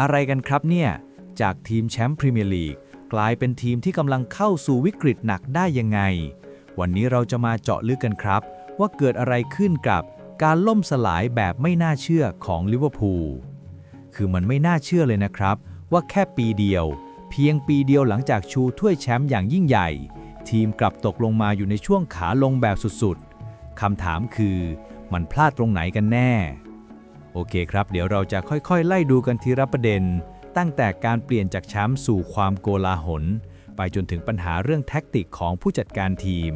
อะไรกันครับเนี่ย จากทีมแชมป์พรีเมียร์ลีกกลายเป็นทีมที่กำลังเข้าสู่วิกฤตหนักได้ยังไง วันนี้เราจะมาเจาะลึกกันครับ ว่าเกิดอะไรขึ้นกับการล่มสลายแบบไม่น่าเชื่อของลิเวอร์พูลคือมันไม่น่าเชื่อเลยนะครับ ว่าแค่ปีเดียว เพียงปีเดียวหลังจากชูถ้วยแชมป์อย่างยิ่งใหญ่ ทีมกลับตกลงมาอยู่ในช่วงขาลงแบบสุดๆคำถามคือ มันพลาดตรงไหนกันแน่ โอเคครับ เดี๋ยวเราจะค่อยๆ ไล่ดูกันทีละประเด็น ตั้งแต่การเปลี่ยนจากแชมป์สู่ความโกลาหล ไปจนถึงปัญหาเรื่องแท็กติกของผู้จัดการทีม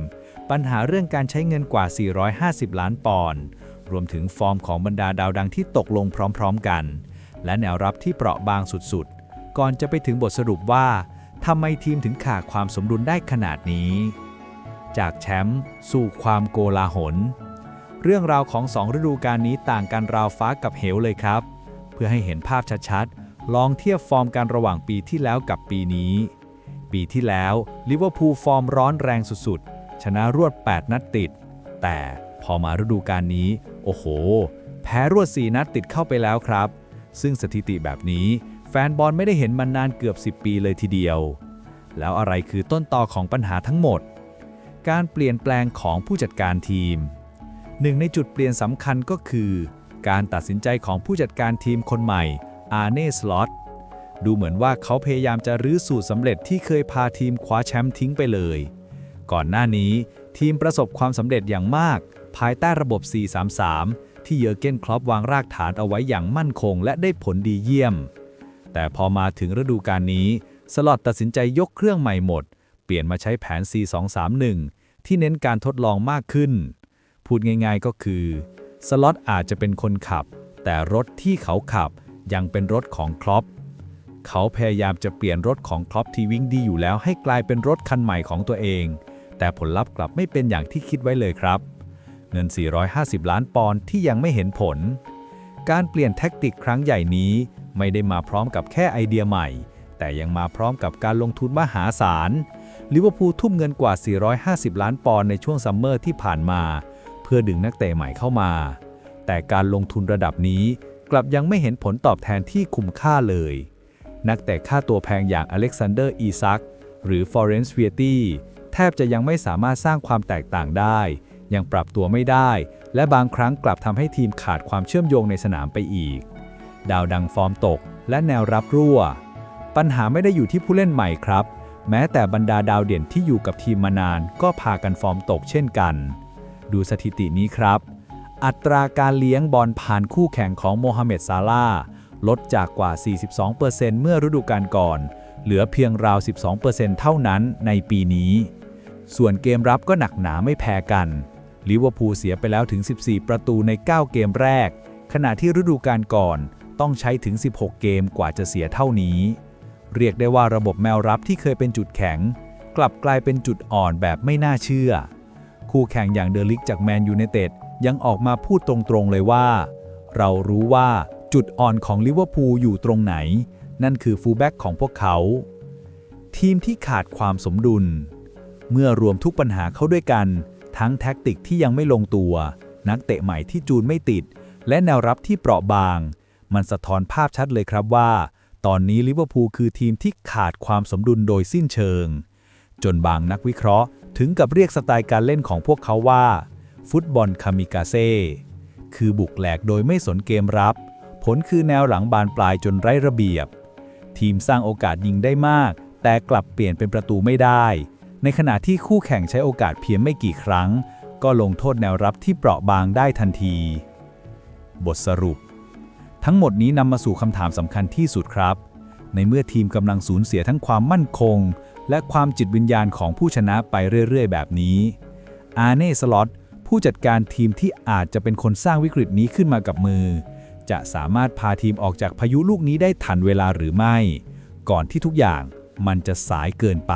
ปัญหาเรื่องการใช้เงินกว่า 450 ล้านปอนด์รวมถึงฟอร์มของบรรดาดาวดังที่ตกลงพร้อมๆกัน และแนวรับที่เปราะบางสุดๆ ก่อนจะไปถึงบทสรุปว่าทำไมทีมถึงขาดความสมดุลได้ขนาดนี้ จากแชมป์สู่ความโกลาหล เรื่องราวของสองฤดูกาลนี้ต่างกันราวฟ้ากับเหวเลยครับ เพื่อให้เห็นภาพชัดๆ ลองเทียบฟอร์มการระหว่างปีที่แล้วกับปีนี้ ปีที่แล้วลิเวอร์พูลฟอร์มร้อนแรงสุดๆ ชนะรวด 8 นัดติด แต่พอมาฤดูกาลนี้ โอ้โห แพ้รวด 4 นัดติดเข้าไปแล้วครับ ซึ่งสถิติแบบนี้ แฟนบอลไม่ได้เห็นมานานเกือบ 10 ปีเลยทีเดียว แล้วอะไรคือต้นตอของปัญหาทั้งหมด การเปลี่ยนแปลงของผู้จัดการทีม หนึ่งในจุดเปลี่ยนสำคัญก็คือ การตัดสินใจของผู้จัดการทีมคนใหม่อาร์เน่สล็อตดูเหมือนว่าเขาพยายามจะรื้อสูตรสำเร็จที่เคยพาทีมคว้าแชมป์ทิ้งไปเลย ก่อนหน้านี้ทีมประสบความสำเร็จอย่างมาก ภายใต้ระบบ 433 ที่เยอร์เกนคลอปวางรากฐานเอาไว้อย่างมั่นคง และได้ผลดีเยี่ยม แต่พอมาถึงฤดูกาลนี้สลอตตัดสินใจยกเครื่องใหม่หมด เปลี่ยนมาใช้แผน 4231 ที่เน้นการทดลองมากขึ้น พูดง่ายๆก็คือสล็อตอาจจะเป็นคนขับ แต่รถที่เขาขับยังเป็นรถของคลอปเขาพยายามจะเปลี่ยนรถของคลอปที่วิ่งดีอยู่แล้วให้กลายเป็นรถคันใหม่ของตัวเอง แต่ผลลัพธ์กลับไม่เป็นอย่างที่คิดไว้เลยครับ เงิน 450 ล้านปอนด์ที่ยังไม่เห็นผล การเปลี่ยนแท็กติกครั้งใหญ่นี้ ไม่ได้มาพร้อมกับแค่ไอเดียใหม่ แต่ยังมาพร้อมกับการลงทุนมหาศาลลิเวอร์พูลทุ่มเงินกว่า 450 ล้านปอนด์ในช่วงซัมเมอร์ที่ผ่านมา พื่อดึงนักเตะใหม่เข้ามา แต่การลงทุนระดับนี้กลับยังไม่เห็นผลตอบแทนที่คุ้มค่าเลย นักเตะค่าตัวแพงอย่างอเล็กซานเดอร์อีซักหรือฟอเรนซ์เวียตี้แทบจะยังไม่สามารถสร้างความแตกต่างได้ ยังปรับตัวไม่ได้ และบางครั้งกลับทำให้ทีมขาดความเชื่อมโยงในสนามไปอีก ดาวดังฟอร์มตกและแนวรับรั่ว ปัญหาไม่ได้อยู่ที่ผู้เล่นใหม่ครับ แม้แต่บรรดาดาวเด่นที่อยู่กับทีมมานานก็พากันฟอร์มตกเช่นกัน ดูสถิตินี้ครับ อัตราการเลี้ยงบอลผ่านคู่แข่งของโมฮัมเหม็ดซาลาลดจากกว่า 42%เมื่อฤดูกาลก่อน เหลือเพียงราว 12%เท่านั้นในปีนี้ ส่วนเกมรับก็หนักหนาไม่แพ้กันลิเวอร์พูลเสียไปแล้วถึง 14 ประตูใน 9 เกมแรก ขณะที่ฤดูกาลก่อนต้องใช้ถึง 16 เกมกว่าจะเสียเท่านี้ เรียกได้ว่าระบบแมวรับที่เคยเป็นจุดแข็ง กลับกลายเป็นจุดอ่อนแบบไม่น่าเชื่อ คู่แข่งอย่างเดลิกจากแมนยูไนเต็ดยังออกมาพูดตรงๆเลยว่า เรารู้ว่าจุดอ่อนของลิเวอร์พูลอยู่ตรงไหน นั่นคือฟูลแบ็กของพวกเขา ทีมที่ขาดความสมดุล เมื่อรวมทุกปัญหาเข้าด้วยกัน ทั้งแท็กติกที่ยังไม่ลงตัว นักเตะใหม่ที่จูนไม่ติด และแนวรับที่เปราะบาง มันสะท้อนภาพชัดเลยครับว่า ตอนนี้ลิเวอร์พูลคือทีมที่ขาดความสมดุลโดยสิ้นเชิง จนบางนักวิเคราะห์ ถึงกับเรียกสไตล์การเล่นของพวกเขาว่า ฟุตบอลคามิกาเซ่คือบุกแหลกโดยไม่สนเกมรับ ผลคือแนวหลังบานปลายจนไร้ระเบียบ ทีมสร้างโอกาสยิงได้มาก แต่กลับเปลี่ยนเป็นประตูไม่ได้ ในขณะที่คู่แข่งใช้โอกาสเพียงไม่กี่ครั้ง ก็ลงโทษแนวรับที่เปราะบางได้ทันที บทสรุป ทั้งหมดนี้นำมาสู่คำถามสำคัญที่สุดครับ ในเมื่อทีมกำลังสูญเสียทั้งความมั่นคง และความจิตวิญญาณของผู้ชนะไปเรื่อย ๆ แบบนี้ อาเน่สล็อตผู้จัดการทีมที่อาจจะเป็นคนสร้างวิกฤตนี้ขึ้นมากับมือ จะสามารถพาทีมออกจากพายุลูกนี้ได้ทันเวลาหรือไม่ ก่อนที่ทุกอย่างมันจะสายเกินไป